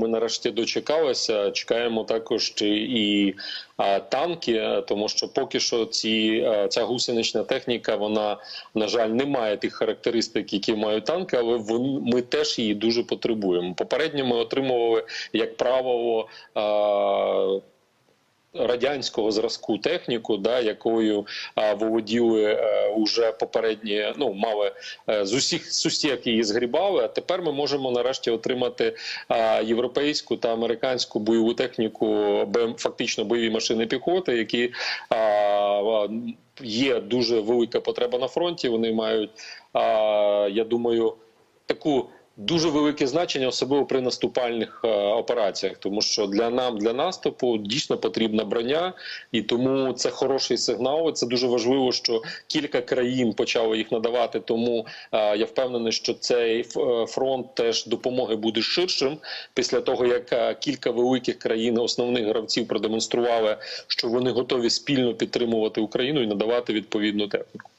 ми нарешті дочекалися. Чекаємо також і, танки, тому що поки що ці ця гусенична техніка, вона на жаль не має тих характеристик, які мають танки, але вони, ми теж її дуже потребуємо. Попередньо ми отримували як правило. А, Радянського зразку техніку, да якою а, володіли е, уже попередні, ну мали е, з усіх сусік її згрібали. А тепер ми можемо нарешті отримати а, європейську та американську бойову техніку, фактично бойові машини піхоти, які а, а, є дуже велика потреба на фронті. Вони мають, а, я думаю, таку. Дуже велике значення, особливо при наступальних е, операціях, тому що для нам для наступу дійсно потрібна броня, і тому це хороший сигнал. Це дуже важливо, що кілька країн почали їх надавати. Тому е, я впевнений, що цей е, фронт теж допомоги буде ширшим після того, як кілька великих країн, основних гравців, продемонстрували, що вони готові спільно підтримувати Україну і надавати відповідну техніку.